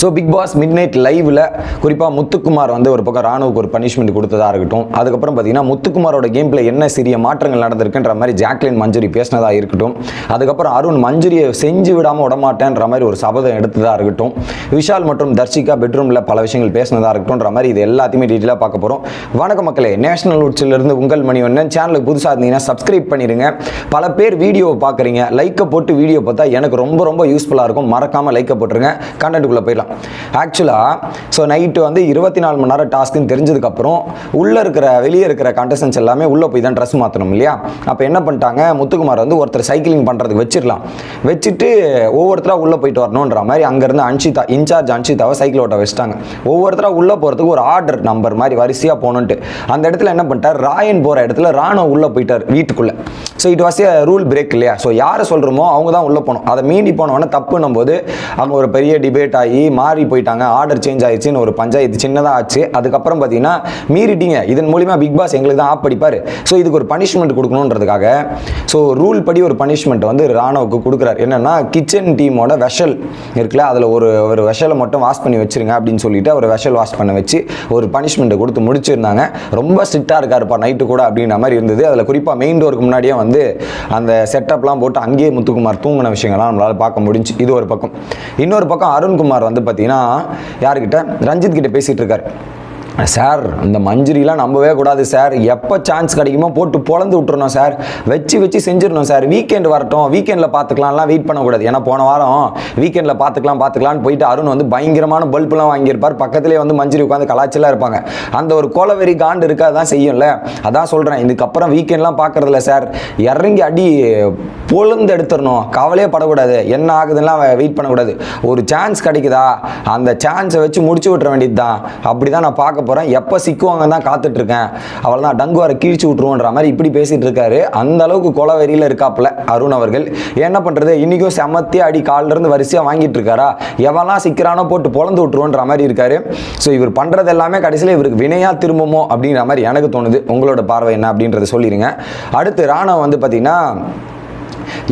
So Bigg Boss mid night லைவில் குறிப்பாக முத்துக்குமார் வந்து ஒரு பக்கம் ராணுவுக்கு ஒரு பனிஷ்மெண்ட் கொடுத்ததாக இருக்கட்டும் அதுக்கப்புறம் பார்த்தீங்கன்னா முத்துக்குமாரோட கேமில் என்ன சிறிய மாற்றங்கள் நடந்திருக்குன்ற மாதிரி ஜாக்லின் மஞ்சுரி பேசினதாக இருக்கட்டும் அதுக்கப்புறம் அருண் மஞ்சுரியை செஞ்சு விடாமல் விடமாட்டேன்ற மாதிரி ஒரு சபதம் எடுத்ததாக இருக்கட்டும் விஷால் மற்றும் தர்ஷிகா பெட்ரூமில் பல விஷயங்கள் பேசினதாக இருக்கட்டும்ன்ற மாதிரி இது எல்லாத்தையுமே டீட்டெயிலாக பார்க்க போகிறோம் வணக்க மக்களே நேஷனல் உட்சிலிருந்து உங்கள் மணி ஒன்று சேனலுக்கு புதுசாக இருந்தீங்கன்னா சப்ஸ்கிரைப் பண்ணிடுங்க பல பேர் வீடியோவை பார்க்குறீங்க லைக்கை போட்டு வீடியோ பார்த்தா எனக்கு ரொம்ப ரொம்ப யூஸ்ஃபுல்லாக இருக்கும். மறக்காமல் லைக்கை போட்டுருங்க. கண்டென்ட்டுக்குள்ளே போயிடலாம். ஆக்சுவலாக ஸோ நைட்டு வந்து இருபத்தி நாலு மணி நேரம் டாஸ்க்குன்னு தெரிஞ்சதுக்கப்புறம் உள்ளே இருக்கிற வெளியே இருக்கிற கண்டஸ்டன்ஸ் எல்லாமே உள்ளே போய் தான் ட்ரெஸ் மாற்றணும் இல்லையா? அப்போ என்ன பண்ணிட்டாங்க? முத்துக்குமார் வந்து ஒருத்தர் சைக்கிளிங் பண்ணுறதுக்கு வச்சிடலாம். வச்சுட்டு ஒவ்வொருத்தராக உள்ளே போயிட்டு வரணுன்ற மாதிரி அங்கேருந்து அன்ஷிதா இன்சார்ஜ் அன்ஷிதாவை சைக்கிள் ஓட்ட வச்சுட்டாங்க. ஒவ்வொருத்தராக உள்ளே போகிறதுக்கு ஒரு ஆர்டர் நம்பர் மாதிரி வரிசையாக போகணுன்ட்டு அந்த இடத்துல என்ன பண்ணிட்டார்? ராயன் போகிற இடத்துல ராணுவ உள்ளே போயிட்டார் வீட்டுக்குள்ளே. So it was a rule break இல்லையா? ஸோ யாரை சொல்கிறோமோ அவங்க தான் உள்ளே போகணும். அதை மீறி போனவொன்னே தப்புன்னும் போது அங்கே ஒரு பெரிய டிபேட் ஆகி மாறி போயிட்டாங்க. ஆர்டர் சேஞ்ச் ஆயிடுச்சுன்னு ஒரு பஞ்சாயத்து சின்னதாக ஆச்சு. அதுக்கப்புறம் பார்த்தீங்கன்னா மீறிட்டீங்க. இதன் மூலிமா பிக் பாஸ் எங்களுக்கு தான் ஆப் படிப்பார் ஸோ இதுக்கு ஒரு பனிஷ்மெண்ட் கொடுக்கணுன்றதுக்காக ஸோ ரூல் படி ஒரு பனிஷ்மெண்ட் வந்து ராணுவுக்கு கொடுக்குறாரு. என்னென்னா கிச்சன் டீமோட வெஷல் இருக்குல்ல அதில் ஒரு ஒரு வெஷலை மட்டும் வாஷ் பண்ணி வச்சிருங்க அப்படின்னு சொல்லிட்டு ஒரு வெஷல் வாஷ் பண்ண வச்சு ஒரு பனிஷ்மெண்ட்டை கொடுத்து முடிச்சிருந்தாங்க. ரொம்ப ஸ்ட்ரிக்டாக இருக்காருப்பா நைட்டு கூட அப்படின்ற மாதிரி இருந்தது. அதில் குறிப்பாக மெயின் டோருக்கு முன்னாடியே வந்து அந்த செட்டப்லாம் போட்டு அங்கேயே முத்துக்குமார் தூங்கின விஷயங்கள்லாம் நம்மளால் பார்க்க முடிஞ்சு இது ஒரு பக்கம். இன்னொரு பக்கம் அருண்குமார் வந்து பார்த்தீங்கன்னா யாருக்கிட்ட? ரஞ்சித் கிட்ட பேசிகிட்டு இருக்காரு. சார் இந்த மஞ்சுரிலாம் நம்பவே கூடாது சார் எப்போ சான்ஸ் கிடைக்குமோ போட்டு பொழந்து விட்டுறணும் சார் வச்சு வச்சு செஞ்சிடணும் சார் வீக்கெண்ட் வரட்டும். வீக்கெண்டில் பார்த்துக்கலாம்லாம் வெயிட் பண்ணக்கூடாது ஏன்னா போன வாரம் வீக்கெண்டில் பார்த்துக்கலாம் பார்த்துக்கலாம்னு போயிட்டு அருண் வந்து பயங்கரமான பல்புலாம் வாங்கியிருப்பார். பக்கத்துலேயே வந்து மஞ்சுரி உட்காந்து கலாச்சலாக இருப்பாங்க. அந்த ஒரு கோலவெறி காண்டு இருக்கு அதான் செய்யும்ல. அதான் சொல்கிறேன் இதுக்கப்புறம் வீக்கெண்ட்லாம் பார்க்குறதில்ல சார் இறங்கி அடி பொழுந்து எடுத்துடணும். கவலையே படக்கூடாது. என்ன ஆகுதுலாம் வெயிட் பண்ணக்கூடாது. ஒரு சான்ஸ் கிடைக்குதா? அந்த சான்ஸை வச்சு முடிச்சு விட்டுற வேண்டியது தான் அப்படி தான் நான் பார்க்க போகிறேன் எப்போ சிக்குவாங்க தான் காத்துட்ருக்கேன். அவள் தான் டங்கு வர கீழ்ச்சி விட்ருவோன்ற மாதிரி இப்படி பேசிகிட்டு இருக்காரு அந்த அளவுக்கு கொலவெறியில் இருக்காப்புல அருண் அவர்கள். என்ன பண்ணுறது இன்றைக்கும் செமத்தி அடி காலிலேருந்து வரிசையாக வாங்கிட்டு இருக்காரா எவெல்லாம் சிக்கிறானோ போட்டு பொழந்து விட்ருவோன்ற மாதிரி இருக்காரு. ஸோ இவர் பண்ணுறது எல்லாமே கடைசியில் இவருக்கு வினையாக திரும்புமோ அப்படிங்கிற மாதிரி எனக்கு தோணுது. உங்களோட பார்வை என்ன அப்படின்றத சொல்லிடுங்க அடுத்து ராணவ வந்து பார்த்திங்கன்னா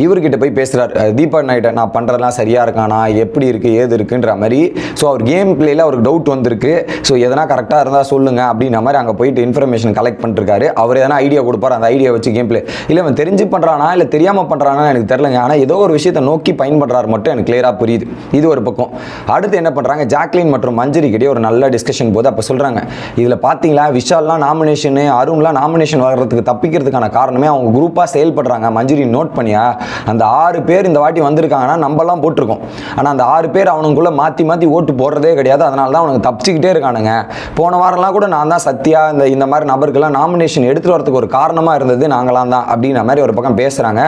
இவர்கிட்ட போய் பேசுகிறார் தீபா நாய்ட்ட நான் பண்ணுறதுலாம் சரியாக இருக்கானா எப்படி இருக்குது ஏது இருக்குன்ற மாதிரி. ஸோ அவர் கேம் பிளேயில் அவருக்கு டவுட் வந்திருக்கு. ஸோ எதனா கரெக்டாக இருந்தால் சொல்லுங்க அப்படின்ற மாதிரி அங்கே போயிட்டு இன்ஃபர்மேஷன் கலெக்ட் பண்ணிருக்காரு. அவர் எதனா ஐடியா கொடுப்பார் அந்த ஐடியா வச்சு கேம் பிளே இல்லை அவன் தெரிஞ்சு பண்ணுறானா இல்லை தெரியாமல் பண்ணுறானா எனக்கு தெரிலங்க ஆனால் ஏதோ ஒரு விஷயத்தை நோக்கி பயன்படுறாரு மட்டும் எனக்கு கிளியராக புரியுது. இது ஒரு பக்கம். அடுத்து என்ன பண்ணுறாங்க ஜாக்லின் மற்றும் மஞ்சரி கிட்டே ஒரு நல்ல டிஸ்கஷன் போது அப்போ சொல்கிறாங்க இதில் பார்த்தீங்களா விஷால்லாம் நாமினேஷனு அருண்லாம் நாமினேஷன் வர்றதுக்கு தப்பிக்கிறதுக்கான காரணமே அவங்க குரூப்பாக செயல்படுறாங்க. மஞ்சரி நோட் பண்ணியா a, அந்த ஆறு பேர் இந்த வாட்டி வந்திருக்காங்கன்னா நம்மலாம் போட்டிருக்கோம். ஆனால் அந்த ஆறு பேர் அவனுக்குள்ளே மாற்றி மாற்றி ஓட்டு போடுறதே கிடையாது. அதனால தான் அவனுக்கு தப்பிச்சிக்கிட்டே இருக்கானுங்க. போன வாரம்லாம் கூட நான் தான் சத்யா இந்த இந்த மாதிரி நபருக்கெல்லாம் நாமினேஷன் எடுத்துகிட்டு வரதுக்கு ஒரு காரணமாக இருந்தது. நாங்களாம் தான் அப்படின்ற மாதிரி ஒரு பக்கம் பேசுகிறாங்க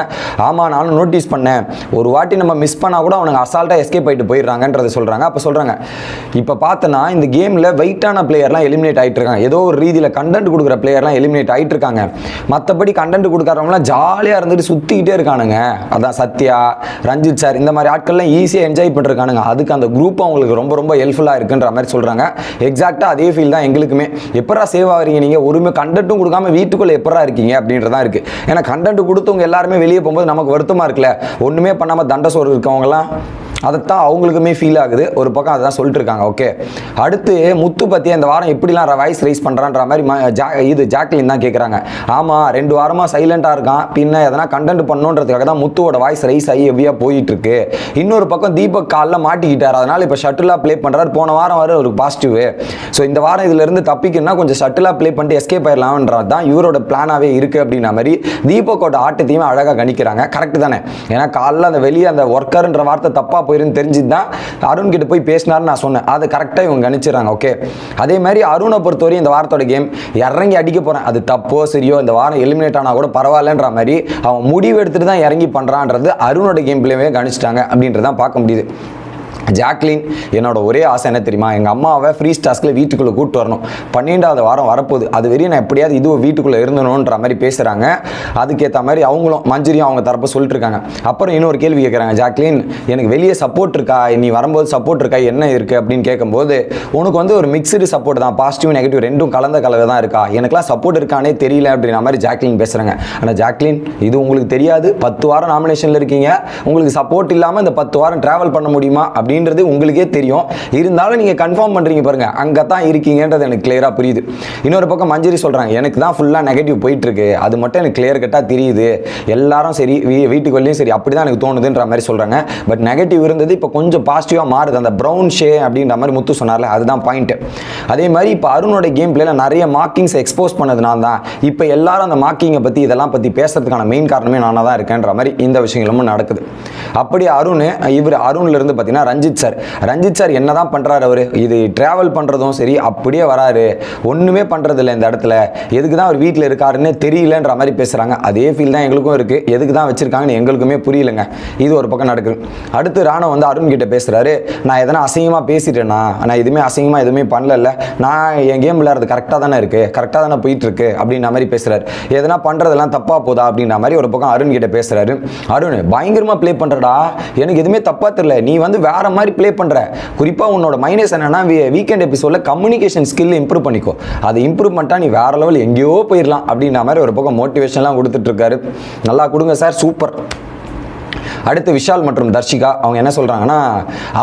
ஆமாம் நானும் நோட்டீஸ் பண்ணேன். ஒரு வாட்டி நம்ம மிஸ் பண்ணால் கூட அவனுங்க அசால்ட்டாக எஸ்கேப் ஆகிட்டு போயிடுறாங்கன்றதை சொல்கிறாங்க அப்போ சொல்கிறாங்க இப்போ பார்த்தனா இந்த கேமில் வெயிட்டான பிளேயர்லாம் எலிமினேட் ஆகிட்டு இருக்காங்க. ஏதோ ஒரு ரீதியில் கண்டென்ட் கொடுக்குற பிளேயர்லாம் எலிமினேட் ஆகிட்டு இருக்காங்க. மற்றபடி கண்டென்ட் கொடுக்குறவங்களாம் ஜாலியாக இருந்துட்டு சுற்றிக்கிட்டே இருக்கானுங்க. அதான் சத்யா ரஞ்சித் சார் இந்த மாதிரி ஆட்கள்லாம் ஈஸியாக என்ஜாய் பண்ணிருக்கானுங்க. அதுக்கு அந்த குரூப் அவங்களுக்கு ரொம்ப ரொம்ப ஹெல்ப்ஃபுல்லாக இருக்குன்ற மாதிரி சொல்கிறாங்க எக்ஸாக்டாக அதே ஃபீல் தான் எங்களுக்குமே. எப்பரா சேவ் ஆகிறீங்க நீங்கள் ஒருமே கண்டென்ட்டும் கொடுக்காம வீட்டுக்குள்ளே எப்பரா இருக்கீங்க? அப்படின்றதான் இருக்குது ஏன்னா கண்டென்ட் கொடுத்தவங்க எல்லாருமே வெளியே போகும்போது நமக்கு வருத்தமாக இருக்குல்ல. ஒன்றுமே பண்ணாமல் தண்ட சோறு இருக்கவங்கலாம் அதைத்தான் அவங்களுக்குமே ஃபீல் ஆகுது. ஒரு பக்கம் அதான் சொல்லிட்டு இருக்காங்க ஓகே அடுத்து முத்து பற்றி இந்த வாரம் எப்படிலாம் வாய்ஸ் ரைஸ் பண்ணுறான்ற மாதிரி ம- ஜா இது ஜாக்லின் தான் கேட்குறாங்க ஆமாம் ரெண்டு வாரமாக சைலண்ட்டாக இருக்கான். பின்ன எதனா கண்டென்ட் பண்ணணுன்றதுக்காக தான் முத்துவோட வாய்ஸ் ரைஸ் ஆகி ஹெவியாக போயிட்டு இருக்கு இன்னொரு பக்கம் தீபக் காலில் மாட்டிக்கிட்டார். அதனால் இப்போ ஷட்டிலாக ப்ளே பண்ணுறாரு போன வாரம் வர ஒரு பாசிட்டிவ் ஸோ இந்த வாரம் இதுலேருந்து தப்பிக்கணும்னா கொஞ்சம் ஷட்டிலாக ப்ளே பண்ணிட்டு எஸ்கேப் ஆயிடலாம்ன்றது தான் இவரோட பிளானாகவே இருக்குது அப்படின்ற மாதிரி தீபக்கோட ஆட்டத்தையுமே அழகாக கணிக்கிறாங்க. கரெக்டு தானே? ஏன்னா காலைல அந்த வெளியே அந்த ஒர்க்கர்ன்ற வார்த்தை தப்பாக போயிருன்னு தெரிஞ்சு தான் அருண் கிட்ட போய் பேசினார்னு நான் சொன்னேன். அதை கரெக்டாக இவங்க கணிச்சிடறாங்க ஓகே அதே மாதிரி அருணை பொறுத்தவரையும் இந்த வாரத்தோட கேம் இறங்கி அடிக்க போகிறேன் அது தப்போ சரியோ இந்த வாரம் எலிமினேட் ஆனால் கூட பரவாயில்லன்ற மாதிரி அவன் முடிவு எடுத்துட்டு தான் இறங்கி பண்ணுறான்றது அருணோட கேம் பிளேவே கணிச்சிட்டாங்க அப்படின்றதான் பார்க்க முடியுது. ஜாக்லின் என்னோட ஒரே ஆசை என்ன தெரியுமா? எங்கள் அம்மாவை ஃப்ரீ ஸ்டாஸ்கில் வீட்டுக்குள்ளே கூப்பிட்டு வரணும். பன்னெண்டாவது வாரம் வரப்போகுது. அது வரையும் நான் எப்படியாவது இதுவும் வீட்டுக்குள்ளே இருந்தணுன்ற மாதிரி பேசுகிறாங்க அதுக்கேற்ற மாதிரி அவங்களும் மஞ்சரியும் அவங்க தரப்பு சொல்லிட்டுருக்காங்க அப்புறம் இன்னொரு கேள்வி கேட்குறாங்க ஜாக்லின் எனக்கு வெளியே சப்போர்ட் இருக்கா? நீ வரும்போது சப்போர்ட் இருக்கா? என்ன இருக்குது அப்படின்னு கேட்கும்போது உனக்கு வந்து ஒரு மிக்சடு சப்போர்ட் தான். பாசிட்டிவ் நெகட்டிவ் ரெண்டும் கலந்த கலவை தான் இருக்கா? எனக்குலாம் சப்போர்ட் இருக்கானே தெரியல அப்படின்ற மாதிரி ஜாக்லின் பேசுகிறாங்க ஆனால் ஜாக்லின் இது உங்களுக்கு தெரியாது. பத்து வாரம் நாமினேஷனில் இருக்கீங்க. உங்களுக்கு சப்போர்ட் இல்லாமல் இந்த பத்து வாரம் ட்ராவல் பண்ண முடியுமா? அப்படின்றது உங்களுக்கே தெரியும். இருந்தாலும் நீங்கள் கன்ஃபார்ம் பண்ணுறீங்க பாருங்கள் அங்கே தான் இருக்கீங்கன்றது எனக்கு கிளியராக புரியுது. இன்னொரு பக்கம் மஞ்சரி சொல்கிறாங்க எனக்கு தான் ஃபுல்லாக நெகட்டிவ் போயிட்டுருக்கு. அது மட்டும் எனக்கு கிளியர் கட்டாக தெரியுது. எல்லாரும் சரி வீ- சரி அப்படி தான் எனக்கு தோணுதுன்ற மாதிரி சொல்கிறாங்க பட் நெகட்டிவ் இருந்தது இப்போ கொஞ்சம் பாசிட்டிவாக மாறுது. அந்த ப்ரௌன் ஷே அப்படின்ற மாதிரி முத்து சொன்னார்ல அதுதான் பாயிண்ட்டு அதே மாதிரி இப்போ அருணோட கேம் பிளேல நிறைய மார்க்கிங்ஸ் எக்ஸ்போஸ் பண்ணது நான் தான் இப்போ எல்லாரும் அந்த மார்க்கிங்கை பற்றி இதெல்லாம் பற்றி பேசுறதுக்கான மெயின் காரணமே நானாக தான் இருக்கேன்ற மாதிரி இந்த விஷயங்களும் நடக்குது. அப்படி அருண் இவர் அருண்லேருந்து பார்த்தீங்கன்னா ரஞ்சித் சார். ரஞ்சித் சார் என்ன தான் பண்ணுறாரு அவர்? இது ட்ராவல் பண்ணுறதும் சரி அப்படியே வராரு. ஒன்றுமே பண்ணுறதில்ல இந்த இடத்துல. எதுக்கு தான் அவர் வீட்டில் இருக்காருன்னு தெரியலன்ற மாதிரி பேசுகிறாங்க அதே ஃபீல் தான் எங்களுக்கும் இருக்குது எதுக்கு தான் வச்சுருக்காங்கன்னு எங்களுக்குமே புரியலங்க. இது ஒரு பக்கம் நடக்குது. அடுத்து ராணவ வந்து அருண்கிட்ட பேசுகிறாரு நான் எதனா அசிங்கமாக பேசிட்டேன்னா நான் எதுவுமே அசிங்கமாக எதுவுமே பண்ணல நான் என் கேம் விளையாடுறது கரெக்டாக தானே இருக்குது கரெக்டாக தானே போயிட்டுருக்கு அப்படின்ற மாதிரி பேசுகிறாரு எதனா பண்ணுறதெல்லாம் தப்பாக போதா அப்படின்ற மாதிரி ஒரு பக்கம் அருண் கிட்ட பேசுகிறாரு அருண் பயங்கரமாக ப்ளே பண்ணுறடா எனக்கு எதுவுமே தப்பாக தெரியல. நீ வந்து வேற மாதிரி ப்ளே பண்ணுற குறிப்பாக உன்னோட மைனஸ் என்னென்னா வீக்கெண்ட் எபிசோடில் கம்யூனிகேஷன் ஸ்கில் இம்ப்ரூவ் பண்ணிக்கோ. அதை இம்ப்ரூவ் பண்ணிட்டா நீ வேற லெவல் எங்கேயோ போயிடலாம் அப்படின்ற மாதிரி ஒரு பக்கம் மோட்டிவேஷன்லாம் கொடுத்துட்ருக்காரு நல்லா கொடுங்க சார் சூப்பர் அடுத்து விஷால் மற்றும் தர்ஷிகா அவங்க என்ன சொல்கிறாங்கன்னா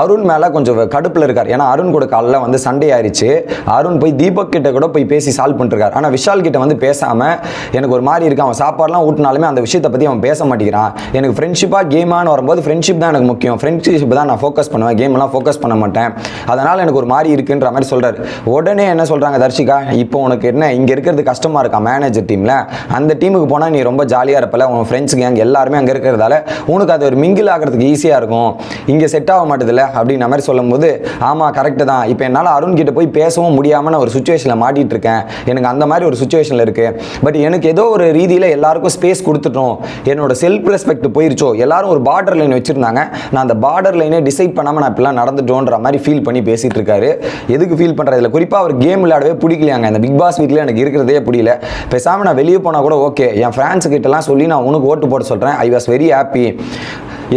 அருண் மேலே கொஞ்சம் கடுப்பில் இருக்கார். ஏன்னா அருண் கூட காலைல வந்து சண்டே ஆயிடுச்சு அருண் போய் தீபக் கிட்ட கூட போய் பேசி சால்வ் பண்ணிருக்கார் ஆனால் விஷால் கிட்ட வந்து பேசாமல் எனக்கு ஒரு மாதிரி இருக்கு. அவன் சாப்பாடுலாம் ஊட்டினாலுமே அந்த விஷயத்தை பற்றி அவன் பேச மாட்டேங்கிறான். எனக்கு ஃப்ரெண்ட்ஷிப்பாக கேமான்னு வரும்போது ஃப்ரெண்ட்ஷிப் தான் எனக்கு முக்கியம். ஃப்ரெண்ட்ஷிப் தான் நான் ஃபோக்கஸ் பண்ணுவேன். கேம்லாம் ஃபோக்கஸ் பண்ண மாட்டேன். அதனால் எனக்கு ஒரு மாதிரி இருக்குன்ற மாதிரி சொல்கிறார் உடனே என்ன சொல்கிறாங்க தர்ஷிகா இப்போ உனக்கு என்ன இங்கே இருக்கிறது கஷ்டமாக இருக்கா மேனேஜர் டீமில் அந்த டீமுக்கு போனால் நீ ரொம்ப ஜாலியாக இருப்பல உன் ஃப்ரெண்ட்ஸ் கேங் எல்லாருமே அங்கே இருக்கிறதால உனக்கு அது ஒரு மிங்கிள் ஆகிறதுக்கு ஈஸியாக இருக்கும். இங்கே செட் ஆக மாட்டேதில்ல? அப்படின்ற மாதிரி சொல்லும்போது ஆமாம் கரெக்டு தான். இப்போ என்னால் அருண் கிட்ட போய் பேசவும் முடியாமல் நான் ஒரு சுச்சுவேஷனில் மாட்டிகிட்டு இருக்கேன். எனக்கு அந்த மாதிரி ஒரு சுச்சுவேஷனில் இருக்குது பட் எனக்கு ஏதோ ஒரு ரீதியில் எல்லாருக்கும் ஸ்பேஸ் கொடுத்துட்டோம். என்னோட செல்ஃப் ரெஸ்பெக்ட் போயிருச்சோ? எல்லாரும் ஒரு பார்டர் லைன் வச்சுருந்தாங்க. நான் அந்த பார்டர் லைனே டிசைட் பண்ணாமல் நான் இப்படிலாம் நடந்துட்டோன்ற மாதிரி ஃபீல் பண்ணி பேசிகிட்டு இருக்காரு. எதுக்கு ஃபீல் பண்ணுறதுல குறிப்பாக அவர் கேம் விளையாடவே பிடிக்கலையாங்க. இந்த பிக் பாஸ் வீட்டில் எனக்கு இருக்கிறதே பிடிக்கல பேசாமல் நான் வெளியே போனால் கூட ஓகே என் ஃப்ரெண்ட்ஸ் கிட்டலாம் சொல்லி நான் உனக்கு ஓட்டு போட சொல்கிறேன் ஐ வாஸ் வெரி ஹாப்பி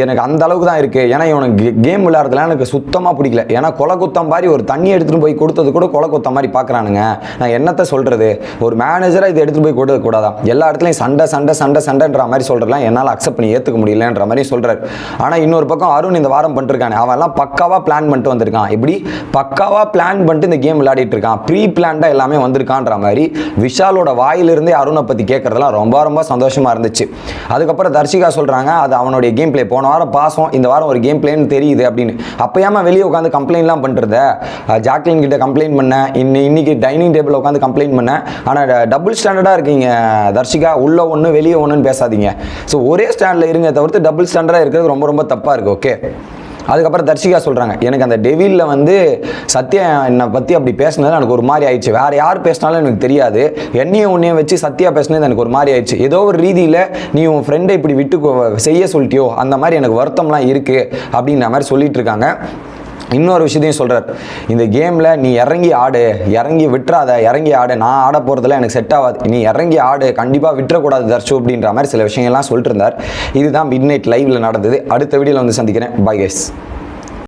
எனக்கு அந்த அளவுக்கு தான் இருக்குது ஏன்னா இவனுக்கு கேம் விளையாடுறதுல எனக்கு சுத்தமாக பிடிக்கல. ஏன்னா கொலை குத்தம் மாதிரி ஒரு தண்ணி எடுத்துகிட்டு போய் கொடுத்தது கூட கொலை குத்தம் மாதிரி பார்க்குறானுங்க நான் என்னத்தை சொல்கிறது ஒரு மேனேஜராக இதை எடுத்துகிட்டு போய் கொடுக்க கூடாதா? எல்லா இடத்துலையும் சண்டை சண்டை சண்டை சண்டைன்ற மாதிரி சொல்கிறலாம் என்னால் அக்செப்ட் பண்ணி ஏற்றுக்க முடியலன்ற மாதிரி சொல்கிறார் ஆனால் இன்னொரு பக்கம் அருண் இந்த வாரம் பண்ணிருக்கானே அவன்லாம் பக்காவாக பிளான் பண்ணிட்டு வந்திருக்கான். இப்படி பக்காவாக பிளான் பண்ணிட்டு இந்த கேம் விளையாடிட்டு இருக்கான். ப்ரீ பிளான்டாக எல்லாமே வந்திருக்கான்ற மாதிரி விஷாலோட வாயிலிருந்தே அருணை பற்றி கேட்குறதுலாம் ரொம்ப ரொம்ப சந்தோஷமாக இருந்துச்சு. அதுக்கப்புறம் தர்ஷிகா சொல்கிறாங்க அது அவனுடைய கேம் ப்ளே போன வாரம் பாசம் இந்த வாரம் ஒரு கேம் பிளேன்னு தெரியுது அப்படின்னு. அப்போ வெளியே உட்காந்து கம்ப்ளைண்ட்லாம் பண்ணுறத ஜாக்லின் கிட்ட கம்ப்ளைண்ட் பண்ணேன் இன்னி இன்னைக்கு டைனிங் டேபிள் உட்காந்து கம்ப்ளைண்ட் பண்ணேன் ஆனால் டபுள் ஸ்டாண்டர்டாக இருக்கீங்க தர்ஷிகா. உள்ள ஒன்று வெளியே ஒன்றுன்னு பேசாதீங்க. ஸோ ஒரே ஸ்டாண்டில் இருங்க தவிர்த்து டபுள் ஸ்டாண்டர்டாக இருக்கிறது ரொம்ப ரொம்ப தப்பாக இருக்குது ஓகே அதுக்கப்புறம் தர்ஷிகா சொல்கிறாங்க எனக்கு அந்த டெவிலில் வந்து சத்யா என்னை பற்றி அப்படி பேசினது எனக்கு ஒரு மாதிரி ஆயிடுச்சு. வேறு யார் பேசினாலும் எனக்கு தெரியாது. என்னையும் உன்னையும் வச்சு சத்யா பேசினது எனக்கு ஒரு மாதிரி ஆயிடுச்சு. ஏதோ ஒரு ரீதியில் நீ உன் ஃப்ரெண்டை இப்படி விட்டு செய்ய சொல்லிட்டியோ அந்த மாதிரி எனக்கு வருத்தம்லாம் இருக்குது அப்படின்ற மாதிரி சொல்லிட்டு இருக்காங்க. இன்னொரு விஷயத்தையும் சொல்கிறார் இந்த கேமில் நீ இறங்கி ஆடு இறங்கி விட்டுறாத இறங்கி ஆடு. நான் ஆட போகிறதுல எனக்கு செட் ஆகாது நீ இறங்கி ஆடு கண்டிப்பாக விட்டுறக்கூடாது தர்ஷு அப்படின்ற மாதிரி சில விஷயங்கள்லாம் சொல்லிட்டு இருந்தார். இதுதான் மிட் நைட் லைவில் நடந்தது. அடுத்த வீடியோவில் வந்து சந்திக்கிறேன். Bye guys